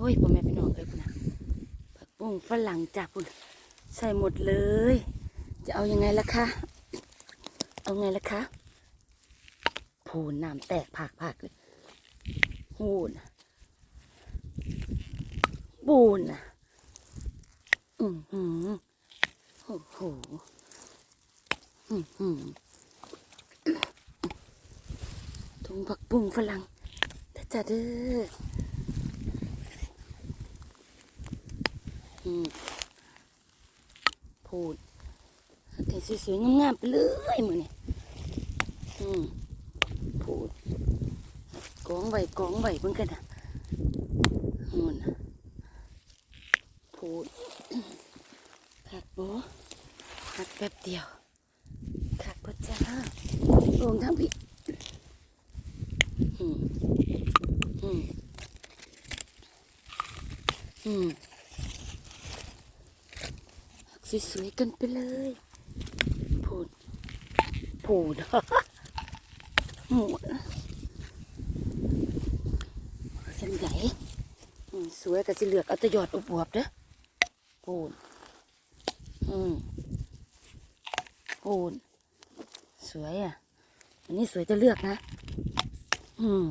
อ้ยพ่อแม่พี่น้องเอ้ยพุ่นนะผักบุ้งฝรั่งจ้ะพุ่นใส่หมดเลย จะเอายังไงล่ะคะเอาไงล่ะคะพูนน้ำแตกผากผากเลยหูนบูนอะอือหือโอ้โหอือหือถุงผักบุ้งฝรั่งเด้อจ้ะเด้อ อืมพูดแต่สวยๆงามๆไปเลยมือนี่อืมพูดกองไหวกองไหวเพิ่งกันนะมูนพูดคักโบคักแป๊บเดียวคักพ่จ้าลงทั้งพี่อืมอืมอืม สวยๆกันไปเลยพูดพูดหมูเส้นใหญ่สวยก็สิเหลือกเอาตะยอดอบวบเด้อพูดอืมพูดสวยอะ อันนี้สวยจะเลือกนะ อืม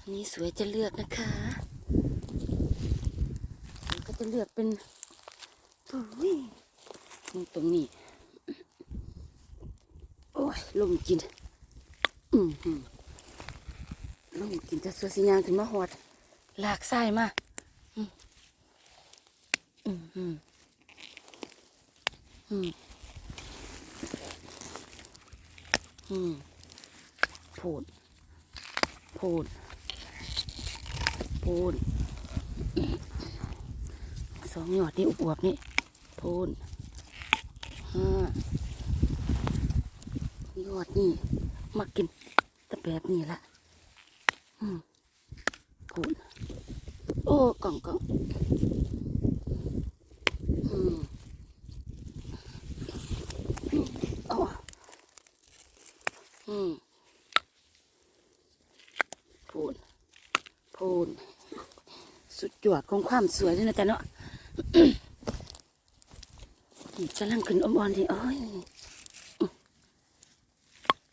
อันนี้สวยจะเลือกนะคะ จะเลือกเป็นนี่ตรงนี้ โอ้ยลมกิน อืมหืมลมกินจะสือสิยางถึงมาหอด หลากไส้มาอืมอืมอืมอืมอืมพูดพูดพูด สองหยอดนี่อวบๆนี่พูนห้าหยอดนี่มากินแต่แบบนี้ละอืมพูนโอ้กล่องกล่องอืมอ๋ออืมพูนพูนสุดยอดของความสวยเลยนะจ๊ะเนาะ กำลังขึ้นอ่อนๆที่อ้อย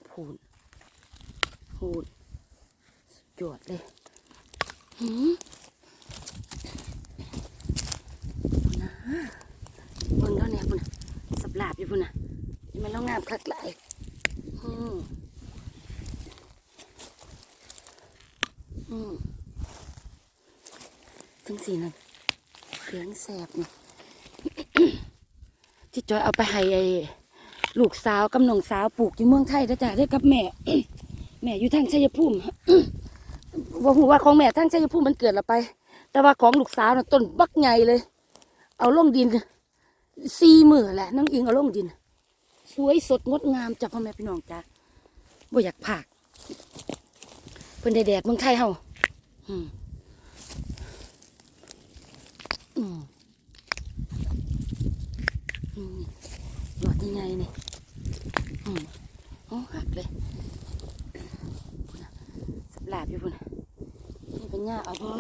พูดพูดสุดเลยหืมนะเบิ่งแล้วเนี่ยพุ่นะสับหลาบอยู่พุ่นนะนี่มันแล้วงามคักไหลายอืมอืมถึงสีนั่น เสียงแสบนี่ที่จอยเอาไปให้ไอ้ลูกสาวกับน้องสาวปลูกอยู่เมืองไทยนะจ๊ะได้กับแม่ แม่อยู่ทางชัยภูมิว่าหูว่าของแม่ทางชัยภูมิมันเกิดละไป แต่ว่าของลูกสาวน่ะต้นบักใหญ่เลย เอาลงดินซีมือแหละน้องอิงเอาลงดิน สวยสดงดงามจ้ะพ่อแม่พี่น้องจ้ะบ่อยากผากเพิ่นได้แดดเมืองไทยเฮาอืมอืมอืม หยอดยังไงนี่อืมโอ้หักเลยสับหลาบอยู่พุ่นนี่เป็นหญ้าเอาพอ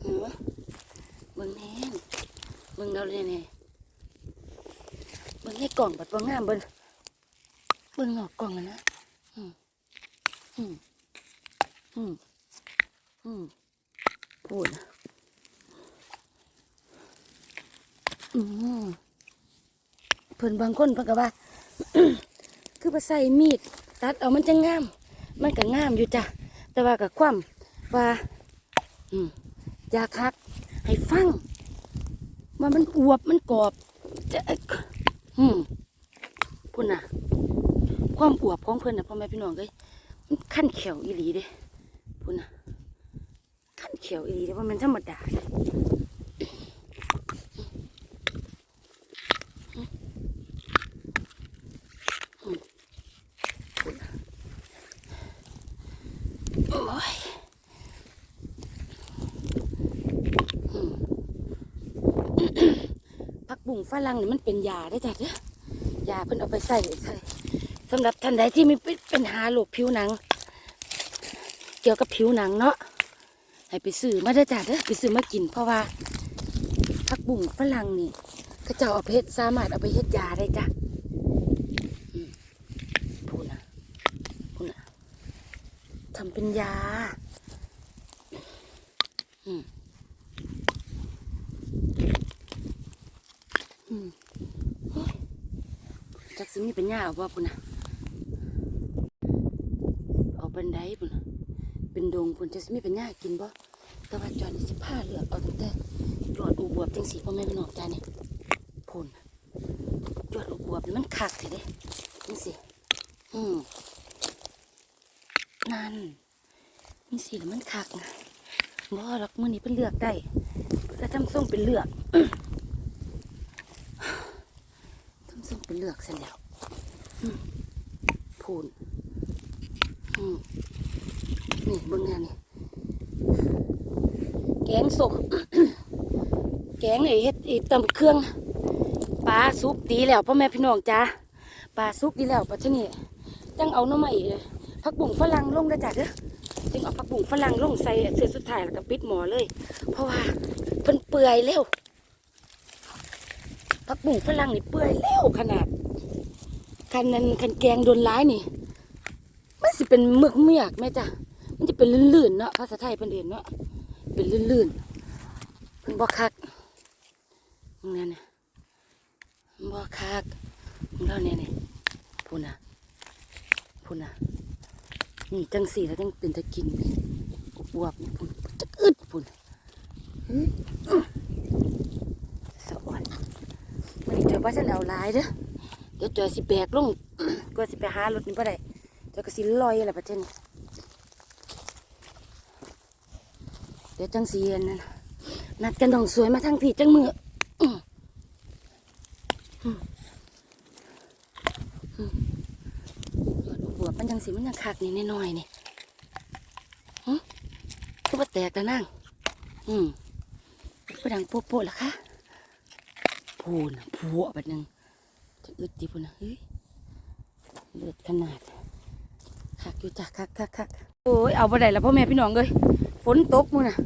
เหรอเบิ่งแน่นเบิ่งเราเลยเนี่ยเบิ่งในกล่องบัดว่างามเบิ่งเบิ่งนอกกล่องอะนะอืมอืมอืมอืมพูดนะอืม เพิ่นบางคนเพิ่นก็ว่า คือไปใส่มีด ตัดเอามันจะงาม มันก็งามอยู่จ้ะ แต่ว่ากับความว่าอือยากคัก ให้ฟังว่ามันอวบมันกรอบจะอืมพุ่นน่ะ ความอวบของเพิ่นนะพ่อแม่พี่น้องเอ้ยมันขั้นเขียวอีหลีเด้พุ่นน่ะขั้นเขียวอีหลีเด้ว่ามันธรรมดาเด้โอ้ย ผักบุ้งฝรั่งนี่มันเป็นยาได้จ้ะเด้อยาเพิ่นเอาไปใส่ใส่สำหรับท่านใดที่มีปัญหาโรคผิวหนัง เกี่ยวกับผิวหนังเนาะให้ไปซื้อมาได้จ้ะเด้อไปซื้อมากิน เพราะว่าผักบุ้งฝรั่งนี่เขาเจ้าเอาไปเฮ็ดสามารถเอาไปเฮ็ดยาได้จ้ะอืมพูดนะพูดนะทำ เป็นยาอืมอืมโอ้ยจักสิมีเป็นยาเอาบ่พูดนะเอาเป็นไดพูดนเป็นดงพูนจักสิมีเป็นยากินบ่แต่ว่าจอนสิผ้าเหลือกเอาตั้งแต่จวดอูบวบจังสีพ่อแม่พี่น้องจ้านี่พูนจวดอูบวบมันคักเถอะเด้จังสิอืมนั่น นี่สิแล้วมันคักนะบ่หรอกมือนี้เพิ่นเลือกได้เพิ่ทำส่งเป็นเลือกทำส่งเป็นเลือกเสร็จแล้วพูนนี่เบิ่งแน่นี่แกงส้มแกงไอ้เฮ็ดไอ้ตำเครื่องปลาสุกดีแล้วพ่อแม่พี่น้องจ้าปลาสุกดีแล้วปัจจุบันจังเอาหน้ำใหม่ผักบุ้งฝรั่งลงได้จ้ะเด้อ เอาผักบุ้งฝรั่งลงใส่เสื้อสุดท้ายแล้วก็ปิดหมอเลย เพราะว่าเพิ่นเปื่อยเร็วผักบุ้งฝรั่งนี่เปื่อยเร็วขนาดคันนั้นคันแกงโดนร้ายนี่มันสิเป็นเมือกเมียกแม่จ้ะมันจะเป็นลื่นๆเนาะภาษาไทยเพิ่นเรียนเนาะเป็นลื่นๆเพิ่นบ่คักมึงเนี่ยนะบ่คักมึงเล่าเนี่ยนี่พูน่ะพูน่ะ นี่จังสีแล้วจังเป็นตะกินบวบๆนี่พุ่นจะอึดพุ่นสะอ่อนมันนี่จอยว่าฉันเอาลายเด้อเดี๋ยวจอยสิแบกลงก็สิไปหารถนี่บ่ได้เจอก็สิลอยอะไรประเทศนี้เดี๋ยวจังสีอันนั้นนัดกันดองสวยมาทั้งผีจังมืออื้ออื้ออื้อยอ ดมันจังสีมันยังคักนี่น้อยๆนี่หึคือว่าแตกแล้วนั่งอืมก็ดังโป๊ะๆล่ะคะพูนพัวแบบนึงจะอึดดีพูนนะเฮ้ยเลือดขนาดคักอยู่จ้ะคักคักคักโอ้ยเอาไปได้แล้วพ่อแม่พี่น้องเลยฝนตกมูน่ะ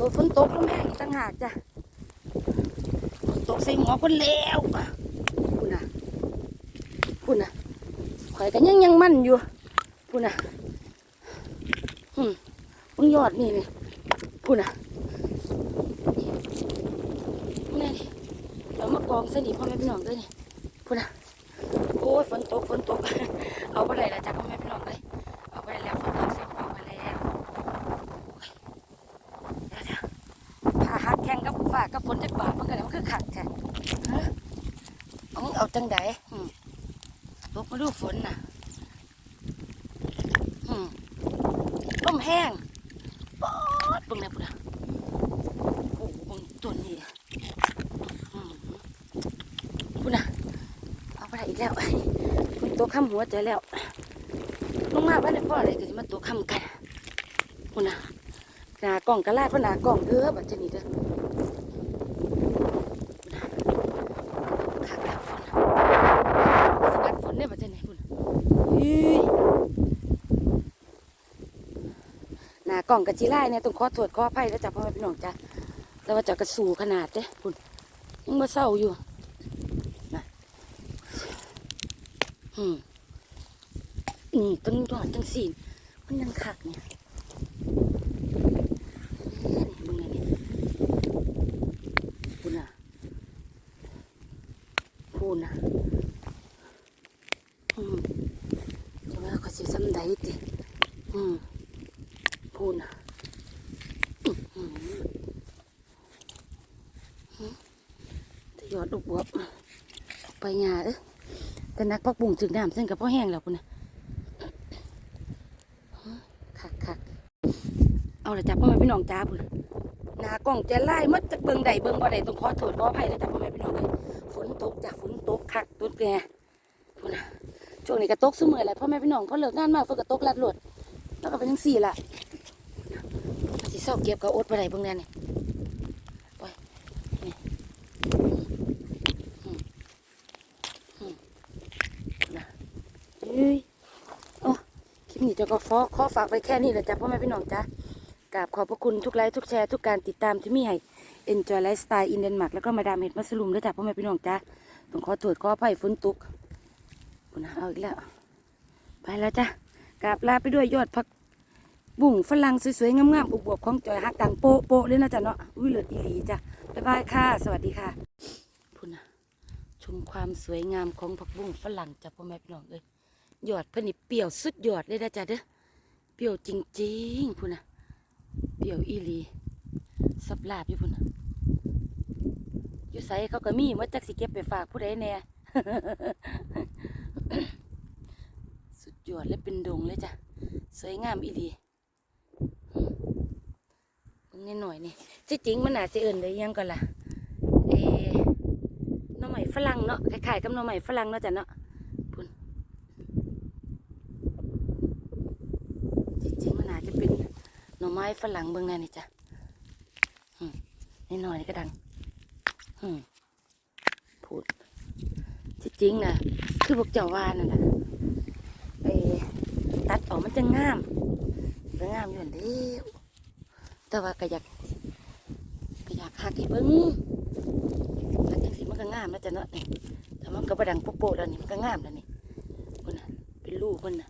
ตกฝนตกแล้วแม่อีกต่างหากจ้ะฝนตกใส่หัวคนแล้วพูนน่ะพูนน่ะ ข่อยก็ยังยังมั่นอยู่พูดนะอืมมึงยอดนี่นี่พูดนะนี่นี่เอามากองสนิพ่อแม่พี่น้องด้วยนี่พูดนะโอ้ยฝนตกฝนตก เอาไปเลยละจ้ะพ่อแม่พี่น้องเลยเอาไปแล้วฝนตกเสียเอาไปแล้วเดี๋ยวพาหักแข่งกับฝ่ากับฝนจะบาดมันก็แล้วมันคือขัดแท้เอาเอาจังใด มาดูฝนน่ะลมแห้งปอดเบิ่งแม่พุ่นอะโอ้โหเบิ่งต้นนี่อืมพุ่นะเอาไปได้อีกแล้วพุ่นตัวข้ามหัวใจแล้วลงมาบ้านในพ่ออะไรก็จะมาตัวข้ามกันพุ่นะหนากล่องกระลาดพ่อหนากล่องเด้อบัดเจนี้เด้อพุ่นน่ะคักแล้วฝนน่ะสกัดฝนเนี่ยบัดเจนี้พุ่นเฮ้ย หน้าก ล่องกะจิไล่เนี่ยต้องขอโทษขออภัยแล้วจ้ะพ่อแม่พี่น้องจ้ะแต่ว่าจะกระสูขนาดเด้คุณยังมาเศร้าอยู่นะอืมนี่ต้นดอกจังสีมันยังคักเนี่ยมึงไงเนี่ยคุณน่ะพูนน่ะอืมจะว่าเขาสิซ้ำใดติอืม พูนอะอื้อหือหือแต่ยอด ลูกบวบไปงาเอ้ยแต่นักพักบุ่งถึงน้ำเส้นกับพ่อแห้งแล้วพุ่นะคักคักเอาละจ้ะพ่อแม่พี่น้องจ้าพุ่นนากล้องจะไล่มัดจะเบิ่งใดเบิ่งบ่ใดต้องขอโทษขออภัยนะจ้ะพ่อแม่พี่น้องเลยฝนตกจ้ะฝนตกคักตุดแกพุ่นนะช่วงนี้ก็ตกเสมอแหละพ่อแม่พี่น้องพอเลิกงานมาฝนก็ตกลัดหลดแล้วก็เป็นจังสี่ละมันสิเศร้าเก็บกับอดไปไหนเบิ่งแน่นี่ไปนี่อืม เอ้ยโอ้คลิปนี้จะก็ขอขอฝากไว้แค่นี้แหละจ้ะพ่อแม่พี่น้องจ้ะกราบขอบพระคุณทุกไลค์ทุกแชร์ทุกการติดตามที่มีให้ Enjoy Lifestyle in Denmark แล้วก็มาดามเห็ดมัสลูมด้วยจ้ะพ่อแม่พี่น้องจ้ะต้องขอตรวจขออภัยฝนตกปุ่นะเอาอีกแล้ว ไปแล้วจ้ะกราบลาไปด้วยยอดผักบุ้งฝรั่งสวยๆงามๆอบวบของจอยฮักดังโป๊ะโปะเลยนะจ๊ะเนาะอุ้ยเลิศอีหลีจ้ะบ๊ายบายค่ะ สวัสดีค่ะ พุ่นนะชมความสวยงามของผักบุ้งฝรั่งจ้ะพ่อแม่พี่น้องเอ้ย ยอดเพนนี่เปรี้ยวสุดยอดเลยนะจ๊ะเด้อเปรี้ยวจริงๆพุ่นนะเปรี้ยวอีหลีสับลาบอยู่พุ่นนะอยู่ใส่เขาก็มีว่าจักสิเก็บไปฝากผู้ใดแน่สุดยอดและเป็นดงเลยจ้ะสวยงามอีหลีเบิ่งนิดหน่อยนี่ที่จริงมันอาจจะเอิ่นได้ยังก่อนล่ะเอหน่อไม้ฝรั่งเนาะคล้ายๆกับน่อไม้ฝรั่งเนาะจ้ะเนาะพุ่นที่จริงมันอาจจะเป็นหน่อ ไม้ฝรั่งเบิ่งแน่นี่จ้ะนิดหน่อยนี่ก็ดังพูดจริงนะคือพวกเจ้าว่านั่นแหละไปตัดออกมันจะงามจะงามอยู่นั่นเดียวแต่ว่าก็อยากก็อยากหักให้เบิ้งแล้วจังสิมันก็งามแล้วจ้ะเนาะนี่แต่มันก็ประดังโป๊ะๆแล้วนี่มันก็งามแล้วนี่คนน่ะเป็นลูกคนน่ะ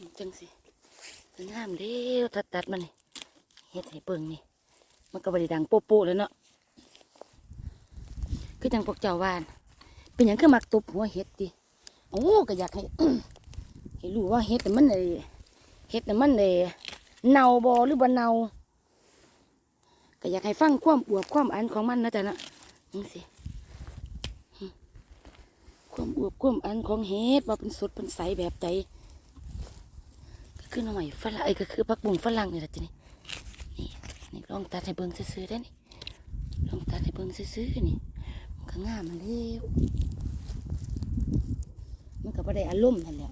นี่ จังสิก็งามเดียวตัดตัดๆมันนี่เฮ็ดให้เบิ่งนี่ มันก็บริดังโป๊ะๆแล้วเนาะคือจังพวกเจ้าวาน เป็นอย่างคือมักตบหัวเห็ดดิโอ้ก็อยากให้ให้รู้ว่าเห็ดน่มันเลยเห็ดน่มันเลยเน่าบอหรือบ่เน่าก็อยากให้ฟังความอวบความอันของมันนะจ๊ะนะนี่สิความอวบความอันของเห็ดว่าเป็นสดเป็นใสแบบใจ คือหน่อไม้ฝรั่งไอ้ก็คือผักบุ้งฝรั่งนี่แหละจ้ะนี่นี่นี่ลองตัดให้เบิ่งซื่อๆได้นี่ลองตัดให้เบิ่งซื่อๆนี่มันก็งามมันเร็วมันก็บ่ได้อารมณ์นั่นแหละ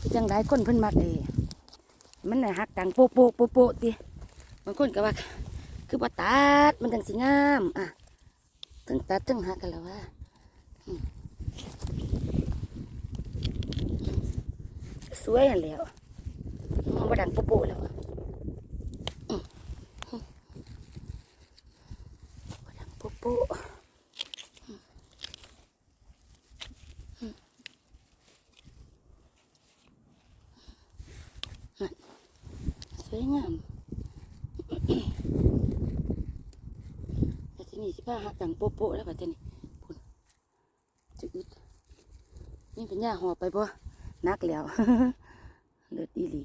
คือจังได้คนเพิ่นมักเอมันน่ะฮักดังโปะโปะโปะโปะติบางคนก็ว่าคือบ่ตัดมันจังสิงามอะทั้งตัดทั้งหักกันแล้วว่าสวยหันแล้ว มันบ่ดังโปะโปะแล้วอะอืมบ่ดังโปะโปะสวยงามแต่ที่นี่สิผ้าหักดังโป๊ะๆแล้วแบบนี้พุ่นจะอึดนี่เป็นหญ้าหอบไปบ่นักแล้วเลือดอีหลี